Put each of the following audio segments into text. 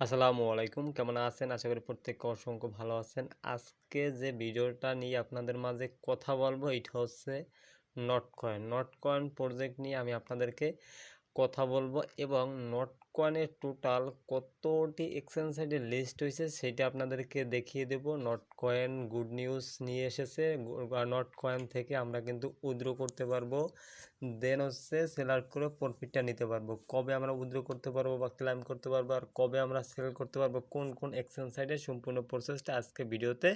আসসালামু আলাইকুম। কেমন আছেন? আশা করি প্রত্যেক অসংখ্য ভালো আছেন। আজকে যে ভিডিওটা নিয়ে আপনাদের মাঝে কথা বলব, এটা হচ্ছে Notcoin Notcoin project নিয়ে আমি আপনাদেরকে কথা বলব এবং নট কয়েনের টোটাল কতটি এক্সচেঞ্জ সাইটে লিস্ট হয়েছে সেটা আপনাদেরকে দেখিয়ে দেব। নট কয়েন গুড নিউজ নিয়ে এসেছে নট কয়েন থেকে আমরা কিন্তু উইথড্র করতে পারব। দেন হচ্ছে সেলার করে প্রফিটটা নিতে পারব। কবে আমরা উইথড্র করতে পারব বা ক্লাইম করতে পারব আর কবে আমরা সেল করতে পারব, কোন কোন এক্সচেঞ্জ সাইটে সম্পূর্ণ প্রসেসটা আজকে ভিডিওতে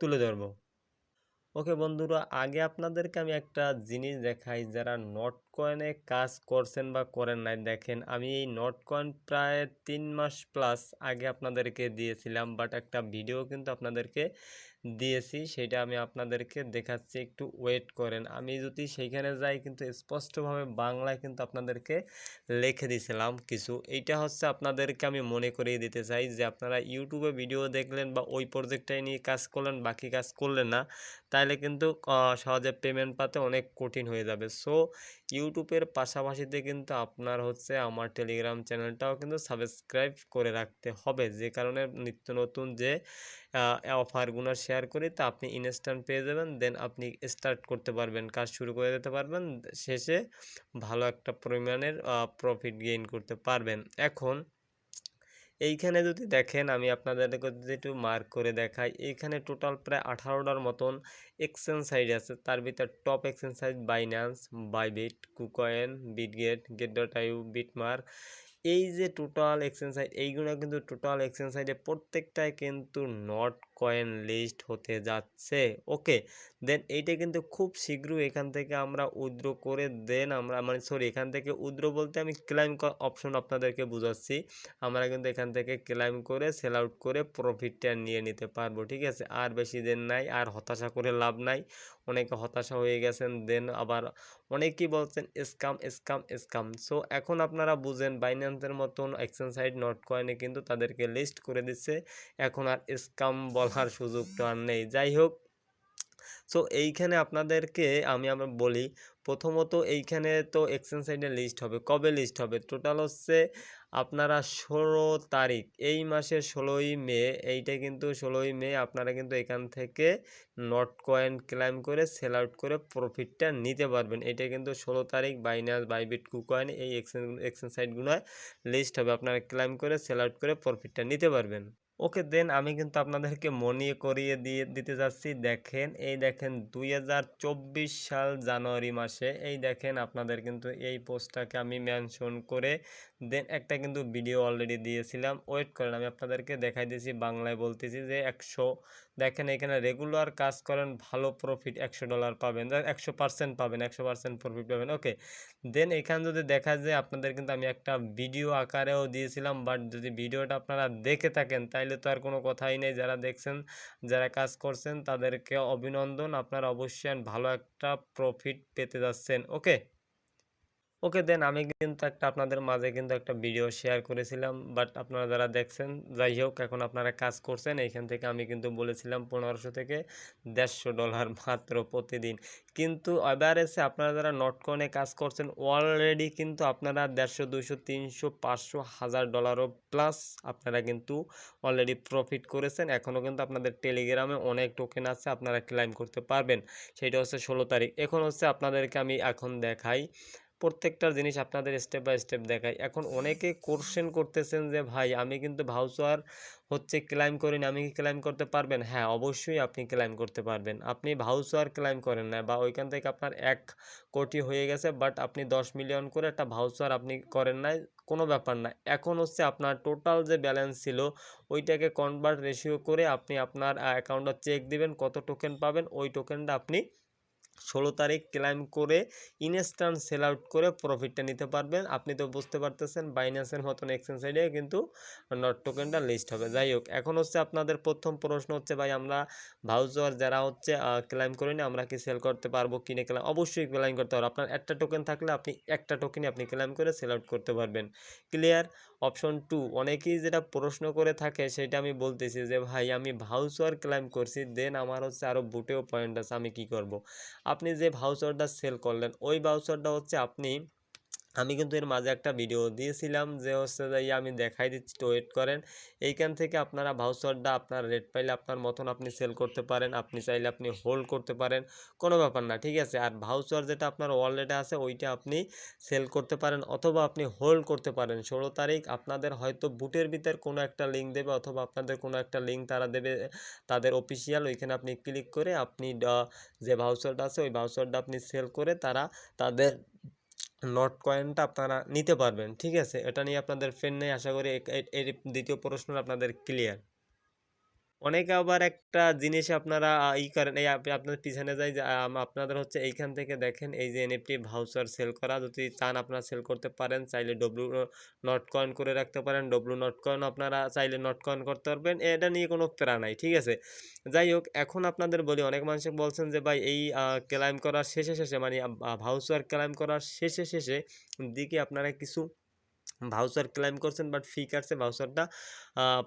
তুলে ধরবো। ওকে বন্ধুরা, আগে আপনাদেরকে আমি একটা জিনিস দেখাই, যারা নট কয়েনে কাজ করছেন বা করেন নাই, দেখেন আমি এই নট কয়েন প্রায় তিন মাস প্লাস আগে আপনাদেরকে দিয়েছিলাম বাট একটা ভিডিও কিন্তু আপনাদেরকে দিয়েছি, সেটা আমি আপনাদেরকে দেখাচ্ছি, একটু ওয়েট করেন। আমি যদি সেইখানে যাই, কিন্তু স্পষ্টভাবে বাংলায় কিন্তু আপনাদেরকে লিখে দিয়েছিলাম কিছু। এইটা হচ্ছে আপনাদেরকে আমি মনে করিয়ে দিতে চাই যে, আপনারা ইউটিউবে ভিডিও দেখলেন বা ওই প্রজেক্টটাই নিয়ে কাজ করলেন, বাকি কাজ করলেন না। তাহলে কিন্তু সহজে পেমেন্ট পাতে অনেক কঠিন হয়ে যাবে। সো ইউটিউবের পাশাপাশিতে কিন্তু আপনার হচ্ছে আমার টেলিগ্রাম চ্যানেলটাও কিন্তু সাবস্ক্রাইব করে রাখতে হবে। যে কারণে নিত্য নতুন যে অফারগুলো শেয়ার করি, তা আপনি ইনস্ট্যান্ট পেয়ে যাবেন দেন আপনি স্টার্ট করতে পারবেন, কাজ শুরু করে দিতে পারবেন, শেষে ভালো একটা পরিমাণের প্রফিট গেইন করতে পারবেন। এখন এইখানে যদি দেখেন, আমি আপনাদেরকে যদি একটু মার্ক করে দেখাই, এইখানে টোটাল প্রায় আঠারোটার মতন এক্সচেঞ্জ সাইড আছে। তার ভিতরে top exchange side Binance Bybit KuCoin Bitget gate dot io Bitmart এই যে টোটাল এক্সচেঞ্জ সাইট এইগুলো কিন্তু টোটাল এক্সচেঞ্জ সাইডে প্রত্যেকটায় কিন্তু নট কয়েন লিস্ট হতে যাচ্ছে। ওকে দেন এইটা কিন্তু খুব শীঘ্রই এখান থেকে আমরা উইথড্র করে দেন আমরা মানে সরি এখান থেকে উইথড্র বলতে আমি ক্লাইম অপশন আপনাদেরকে বুঝাচ্ছি। আমরা কিন্তু এখান থেকে ক্লাইম করে সেল আউট করে প্রফিটটা নিয়ে নিতে পারব, ঠিক আছে? আর বেশি দিন নাই, আর হতাশা করে লাভ নাই। অনেকে হতাশা হয়ে গেছেন দেন আবার অনেকেই বলছেন স্কাম স্কাম স্কাম সো এখন আপনারা বুঝেন বাইন্যান্সের মতন এক্সচেঞ্জ সাইট নট কয়েনে কিন্তু তাদেরকে লিস্ট করে দিচ্ছে। এখন আর স্কাম বলার সুযোগটা আর নেই। যাই হোক সো এইখানে আপনাদেরকে আমি আমরা বলি, প্রথমত এইখানে তো এক্সচেঞ্জ সাইডে লিস্ট হবে। কবে লিস্ট হবে? টোটাল হচ্ছে আপনারা ষোলো তারিখ, এই মাসের ষোলোই মে, এইটা কিন্তু ষোলোই মে, আপনারা কিন্তু এখান থেকে নট কয়েন ক্লাইম করে সেল আউট করে প্রফিটটা নিতে পারবেন। এটা কিন্তু ষোলো তারিখ বাইনাস বাইবিট কুকয়েন এই এক্সচেঞ্জ এক্সচেঞ্জ সাইটগুলোয় লিস্ট হবে। আপনারা ক্লাইম করে সেল আউট করে প্রফিটটা নিতে পারবেন। ওকে দেন আমি কিন্তু আপনাদেরকে মনে করিয়ে দিয়ে, দিতে যাচ্ছি। দেখেন, এই দেখেন দুই হাজার চব্বিশ সাল জানুয়ারি মাসে, এই দেখেন আপনাদের কিন্তু এই পোস্টটাকে আমি মেনশন করে দেন একটা কিন্তু ভিডিও অলরেডি দিয়েছিলাম। ওয়েট করেন, আমি আপনাদেরকে দেখাই দিয়েছি, বাংলায় বলতেছি যে একশো, দেখেন এখানে রেগুলার কাজ করেন, ভালো প্রফিট একশো ডলার পাবেন একশো পার্সেন্ট পাবেন, একশো পার্সেন্ট প্রফিট পাবেন ওকে দেন এখানে যদি দেখা যায়, আপনাদের কিন্তু আমি একটা ভিডিও আকারেও দিয়েছিলাম বাট যদি ভিডিওটা আপনারা দেখে থাকেন, তাইলে তো আর কোনো কথাই নেই। যারা দেখছেন, যারা কাজ করছেন, তাদেরকে অভিনন্দন, আপনারা অবশ্যই ভালো একটা প্রফিট পেতে যাচ্ছেন ওকে ওকে দেন, আমি কিন্তু একটা আপনাদের মাঝে কিন্তু একটা ভিডিও শেয়ার করেছিলাম বাট আপনারা যারা দেখছেন, যাই হোক, এখন আপনারা কাজ করছেন, এইখান থেকে আমি কিন্তু বলেছিলাম পনেরোশো থেকে দেড়শো ডলার মাত্র প্রতিদিন। কিন্তু এসে আপনারা যারা নটকনে কাজ করছেন অলরেডি কিন্তু আপনারা দেড়শো দুশো তিনশো, পাঁচশো, হাজার ডলারও প্লাস আপনারা কিন্তু অলরেডি প্রফিট করেছেন। এখনও কিন্তু আপনাদের টেলিগ্রামে অনেক টোকেন আছে, আপনারা ক্লাইম করতে পারবেন। সেটা হচ্ছে ষোলো তারিখ। এখন হচ্ছে আপনাদেরকে আমি এখন দেখাই প্রত্যেকটা জিনিস আপনাদের স্টেপ বাই স্টেপ দেখাই। এখন অনেকে কোশ্চেন করতেছেন যে, ভাই, আমি কিন্তু ভাউচার হচ্ছে ক্লাইম করিনি, আমি কি ক্লাইম করতে পারবেন? হ্যাঁ অবশ্যই আপনি ক্লাইম করতে পারবেন। আপনি ভাউচার ক্লাইম করেন না বা ওইখান থেকে আপনার এক কোটি হয়ে গেছে বাট আপনি দশ মিলিয়ন করে একটা ভাউচার আপনি করেন নাই, কোনো ব্যাপার না। এখন হচ্ছে আপনার টোটাল যে ব্যালেন্স ছিল, ওইটাকে কনভার্ট রেশিও করে আপনি আপনার অ্যাকাউন্টটা চেক দিবেন, কত টোকেন পাবেন, ওই টোকেনটা আপনি ষোলো তারিখ ক্লাইম করে ইনস্ট্যান্ট সেল আউট করে প্রফিটটা নিতে পারবেন। আপনি তো বুঝতে পারতেছেন বাইন্যান্সের মতন এক্সচেঞ্জ সাইডে কিন্তু নট টোকেনটা লিস্ট হবে। যাই হোক, এখন হচ্ছে আপনাদের প্রথম প্রশ্ন হচ্ছে, ভাই, আমরা ভাউচার যারা হচ্ছে ক্লাইম করে নি আমরা কি সেল করতে পারব, কিনে ক্লাইম অবশ্যই ক্লাইম করতে পারব আপনার একটা টোকেন থাকলে আপনি একটা টোকেনই আপনি ক্লাইম করে সেল আউট করতে পারবেন। ক্লিয়ার অপশন টু অনেকেই যেটা প্রশ্ন করে থাকে, সেটা আমি বলতেছি যে, ভাই, আমি ভাউচার ক্লাইম করছি দেন আমার হচ্ছে আরও বুটেও পয়েন্ট আছে, আমি কি করব। আপনি যে ভাউচারটা সেল করলেন ওই ভাউচারটা হচ্ছে আপনি আমি কিন্তু এর মাঝে একটা ভিডিও দিয়েছিলাম যে হচ্ছে যে ইয়ে আমি দেখাই দিচ্ছি, তো ওয়েট করেন। এইখান থেকে আপনারা ভাউচারটা আপনার রেট পাইলে আপনার মতন আপনি সেল করতে পারেন, আপনি চাইলে আপনি হোল্ড করতে পারেন, কোনো ব্যাপার না, ঠিক আছে? আর ভাউচার যেটা আপনার ওয়ালেটে আছে, ওইটা আপনি সেল করতে পারেন অথবা আপনি হোল্ড করতে পারেন। ষোলো তারিখ আপনাদের হয়তো বুটের ভিতর কোনো একটা লিঙ্ক দেবে অথবা আপনাদের কোনো একটা লিঙ্ক তারা দেবে, তাদের অফিসিয়াল ওইখানে আপনি ক্লিক করে আপনি যে ভাউচারটা আছে, ওই ভাউচারটা আপনি সেল করে তারা তাদের নট কয়েনটা আপনারা নিতে পারবেন, ঠিক আছে? এটা নিয়ে আপনাদের ফ্রেন্ড নেই, আশা করি এ- এ- এর দ্বিতীয় প্রশ্ন আপনাদের ক্লিয়ার অনেকে আবার একটা জিনিস আপনারা ই করেন, এই আপ- আপনার পিছনে যাই আপনাদের হচ্ছে এইখান থেকে দেখেন, এই যে এনএফটি ভাউচার সেল করা, যদি চান আপনারা সেল করতে পারেন, চাইলে ডব্লু নট কয়েন করে রাখতে পারেন ডব্লু নট কয়েন আপনারা চাইলে নট কয়েন করতে পারবেন, এটা নিয়ে কোনো প্যারা নাই, ঠিক আছে? যাই হোক, এখন আপনাদের বলি, অনেক মানুষ বলছেন যে, ভাই, এই ক্লাইম করার শেষে শেষে মানে ভাউচার ক্লাইম করার শেষে শেষে দিকে আপনারা কিছু ভাউচার ক্লেম করছেন বাট ফি কাটছে ভাউচারটা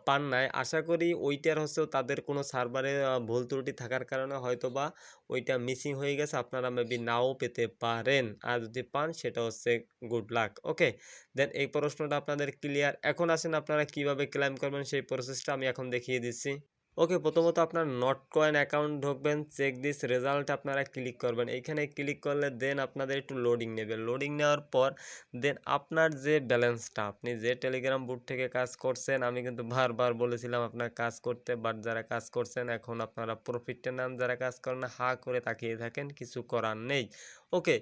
পান নাই। আশা করি ওইটার হচ্ছে তাদের কোনো সার্ভারে ভুল ত্রুটি থাকার কারণে হয়তো বা ওইটা মিসিং হয়ে গেছে, আপনারা মেবি নাও পেতে পারেন। আর যদি পান, সেটা হচ্ছে গুড লাক ওকে দেন এই প্রশ্নটা আপনাদের ক্লিয়ার এখন আসেন আপনারা কীভাবে ক্লেম করবেন, সেই প্রসেসটা আমি এখন দেখিয়ে দিচ্ছি। ওকে প্রথমত আপনার নট কয়েন অ্যাকাউন্ট ঢুকবেন চেক দিস রেজাল্ট আপনারা ক্লিক করবেন। এইখানে ক্লিক করলে দেন আপনাদের একটু লোডিং নেবে। লোডিং নেওয়ার পর দেন আপনার যে ব্যালেন্সটা আপনি যে টেলিগ্রাম বুট থেকে কাজ করছেন, আমি কিন্তু বারবার বলেছিলাম আপনার কাজ করতে বাট যারা কাজ করছেন, এখন আপনারা প্রফিটটা নেন যারা কাজ করেন, হা করে তাকিয়ে থাকেন, কিছু করার নেই। ওকে,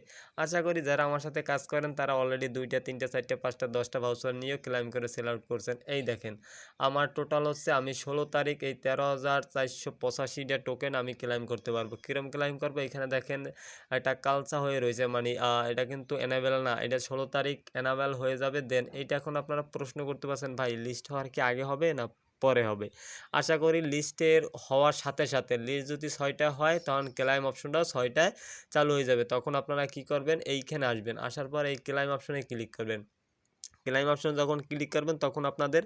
আশা করি যারা আমার সাথে কাজ করেন তারা অলরেডি দুইটা, তিনটা, চারটা, পাঁচটা, দশটা ভাউচার নিয়েও ক্লাইম করে সেল আউট করছেন। এই দেখেন, আমার টোটাল হচ্ছে আমি ষোলো তারিখ এই তেরো হাজার চারশো পঁচাশিটা টোকেন আমি ক্লাইম করতে পারব। কীরকম ক্লাইম করব? এখানে দেখেন, একটা কালচা হয়ে রয়েছে মানে এটা কিন্তু এনাবেল না, এটা ষোলো তারিখ এনাবেল হয়ে যাবে দেন এইটা এখন আপনারা প্রশ্ন করতে পারছেন, ভাই লিস্ট হওয়ার কি আগে হবে না পরে হবে। আশা করি লিস্টের হওয়ার সাথে সাথে লিস্ট যদি ছয়টা হয়, তখন ক্লাইম অপশনটাও ছয়টায় চালু হয়ে যাবে। তখন আপনারা কি করবেন? এইখানে আসবেন। আসার পর এই ক্লাইম অপশনে ক্লিক করবেন। ক্লাইম অপশন যখন ক্লিক করবেন, তখন আপনাদের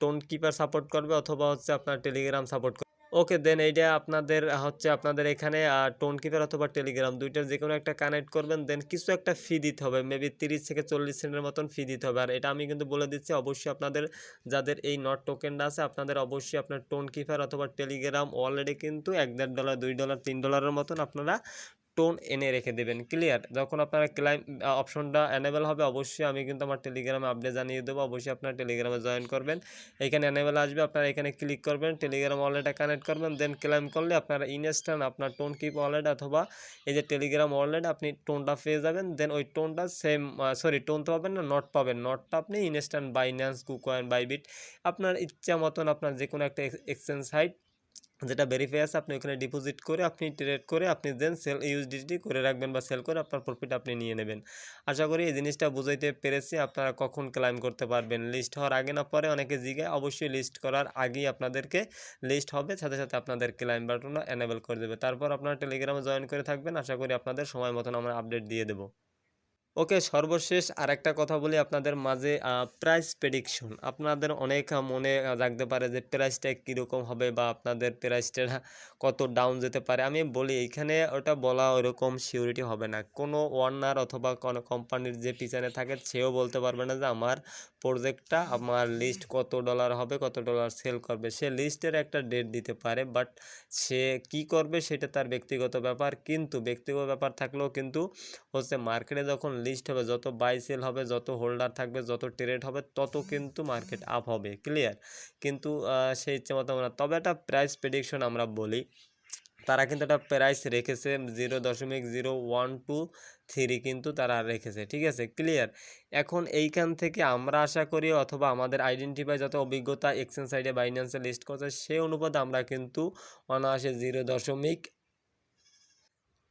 টোন কিপার সাপোর্ট করবে অথবা হচ্ছে আপনার টেলিগ্রাম সাপোর্ট ওকে, দেন এইটা আপনাদের, হচ্ছে আপনাদের এখানে টোন কিপার অথবা টেলিগ্রাম দুইটার যে কোনো একটা কানেক্ট করবেন, দেন কিছু একটা ফি দিতে হবে মেবি তিরিশ থেকে চল্লিশ সেন্টের মতন ফি দিতে হবে। আর এটা আমি কিন্তু বলে দিচ্ছি, অবশ্যই আপনাদের, যাদের এই নট টোকেনটা আছে, আপনাদের অবশ্যই আপনার টোন কিপার অথবা টেলিগ্রাম অলরেডি কিন্তু এক, দেড় ডলার দুই ডলার তিন ডলারের মতন আপনারা টোন এনে রেখে দেবেন, ক্লিয়ার? যখন আপনারা ক্লাইম অপশনটা এনেবেল হবে, অবশ্যই আমি কিন্তু আমার টেলিগ্রামে আপডেট জানিয়ে দেবো, অবশ্যই আপনার টেলিগ্রামে জয়েন করবেন। এখানে এনেবেল আসবে, আপনারা এখানে ক্লিক করবেন টেলিগ্রাম ওয়ালেটে কানেক্ট করবেন দেন ক্লাইম করলে আপনারা ইনস্ট্যান্ট আপনার টোন কিপ ওয়ালেট অথবা এই যে টেলিগ্রাম ওয়ালেট আপনি টোনটা পেয়ে যাবেন দেন ওই টোনটা সেম সরি টোন তো পাবেন না নট পাবেন। নটটা আপনি ইনস্ট্যান্ট বাইন্যান্স কুকয়েন বাইবিট আপনার ইচ্ছা মতন আপনার যে কোনো একটা এক্সচেঞ্জ সাইট যেটা ভেরিফাই আছে, আপনি ওখানে ডিপোজিট করে, আপনি ট্রেড করে, আপনি দেন সেল ইউএসডিটি করে রাখবেন বা সেল করে আপনার প্রফিট আপনি নিয়ে নেবেন। আশা করি এই জিনিসটা বুঝাইতে পেরেছি, আপনারা কখন ক্লাইম করতে পারবেন। লিস্ট হওয়ার আগে না পরে অনেকে জিগায়, অবশ্যই লিস্ট করার আগেই আপনাদেরকে লিস্ট হবে, সাথে সাথে আপনাদের ক্লাইম বাটনও এনেবল করে দেবে। তারপর আপনারা টেলিগ্রামে জয়েন করে থাকবেন, আশা করি আপনাদের সময় মতন আমরা আপডেট দিয়ে দেবো। ওকে, সর্বশেষ আরেকটা কথা বলি আপনাদের মাঝে প্রাইস প্রেডিকশন আপনাদের অনেক মনে জাগতে পারে যে প্রাইসটা কীরকম হবে বা আপনাদের প্রাইসটা কত ডাউন যেতে পারে। আমি বলি এইখানে ওটা বলা ওরকম সিউরিটি হবে না। কোনো ওয়ার্নার অথবা কোনো কোম্পানির যে পিছনে থাকে, সেও বলতে পারবে না যে আমার প্রজেক্টটা আমার লিস্ট কত ডলার হবে, কত ডলার সেল করবে। সে লিস্টের একটা ডেট দিতে পারে বাট সে কি করবে, সেটা তার ব্যক্তিগত ব্যাপার। কিন্তু ব্যক্তিগত ব্যাপার থাকলেও কিন্তু হচ্ছে মার্কেটে যখন লিস্ট হবে, যত বাই সেল হবে, যত হোল্ডার থাকবে, যত ট্রেড হবে, তত কিন্তু মার্কেট আপ হবে ক্লিয়ার কিন্তু সেই ইচ্ছে মতো আমরা। তবে একটা প্রাইস প্রেডিকশন আমরা বলি, তারা কিন্তু একটা প্রাইস রেখেছে জিরো দশমিক জিরো ওয়ান টু থ্রি কিন্তু তারা রেখেছে, ঠিক আছে? ক্লিয়ার এখন এইখান থেকে আমরা আশা করি অথবা আমাদের আইডেন্টিফাই যত অভিজ্ঞতা এক্সচেঞ্জ সাইডে বাইন্যান্সে লিস্ট করছে, সেই অনুপাতে আমরা কিন্তু অনায়াসে জিরো দশমিক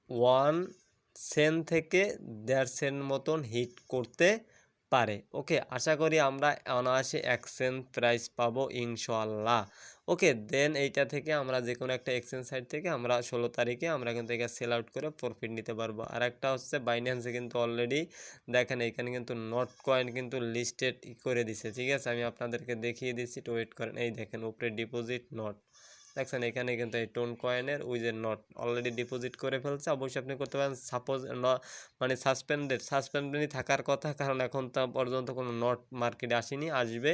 ওয়ান সেন থেকে দেড় সেন মতন হিট করতে পারে। ওকে, আশা করি আমরা অনায়াসে এক সেন প্রাইস পাবো ইনশাল্লাহ ওকে, দেন এইটা থেকে আমরা যে কোনো একটা এক্সচেঞ্জ সাইট থেকে আমরা ষোলো তারিখে আমরা কিন্তু এটা সেল আউট করে প্রফিট নিতে পারব। আর একটা হচ্ছে বাইন্যান্সে কিন্তু অলরেডি দেখেন এখানে কিন্তু নট কয়েন কিন্তু লিস্টেড করে দিছে। ঠিক আছে, আমি আপনাদেরকে দেখিয়ে দিচ্ছি তো ওয়েট করেন। এই দেখেন, উপরে ডিপোজিট নট। দেখছেন এখানে কিন্তু এই টোন কয়েনের ওই যে নট অলরেডি ডিপোজিট করে ফেলছে। অবশ্যই আপনি করতে পারেন। সাপোজ মানে সাসপেন্ডেড সাসপেন্ডেডই থাকার কথা, কারণ এখন তা পর্যন্ত কোনো নট মার্কেটে আসেনি, আসবে।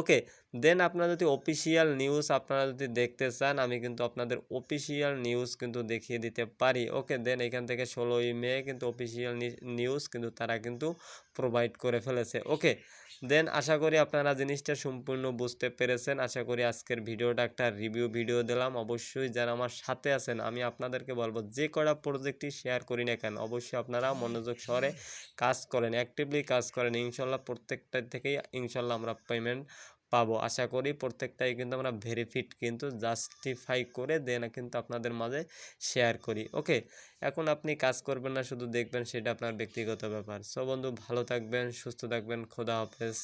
ওকে দেন আপনারা যদি অফিসিয়াল নিউজ আপনারা যদি দেখতে চান, আমি কিন্তু আপনাদের অফিসিয়াল নিউজ কিন্তু দেখিয়ে দিতে পারি। ওকে দেন এখান থেকে ষোলোই মে কিন্তু অফিসিয়াল নিউজ কিন্তু তারা কিন্তু প্রোভাইড করে ফেলেছে। ওকে দেন আশা করি আপনারা জিনিসটা সম্পূর্ণ বুঝতে পেরেছেন। আশা করি আজকের ভিডিওটা একটা রিভিউ ভিডিও দিলাম। অবশ্যই যারা আমার সাথে আছেন, আমি আপনাদেরকে বলব, যে কটা প্রজেক্টই শেয়ার করি না কেন, অবশ্যই আপনারা মনোযোগ সহরে কাজ করেন অ্যাক্টিভলি কাজ করেন। ইনশাল্লাহ প্রত্যেকটা থেকেই ইনশাল্লাহ আমরা পেমেন্ট পাবো। আশা করি প্রত্যেকটাই কিন্তু আমরা ভেরিফিট কিন্তু জাস্টিফাই করে দেন কিন্তু আপনাদের মাঝে শেয়ার করি। ওকে এখন আপনি কাজ করবেন না, শুধু দেখবেন সেটা আপনার ব্যক্তিগত ব্যাপার। সো বন্ধু, ভালো থাকবেন, সুস্থ থাকবেন, খোদা হাফেজ।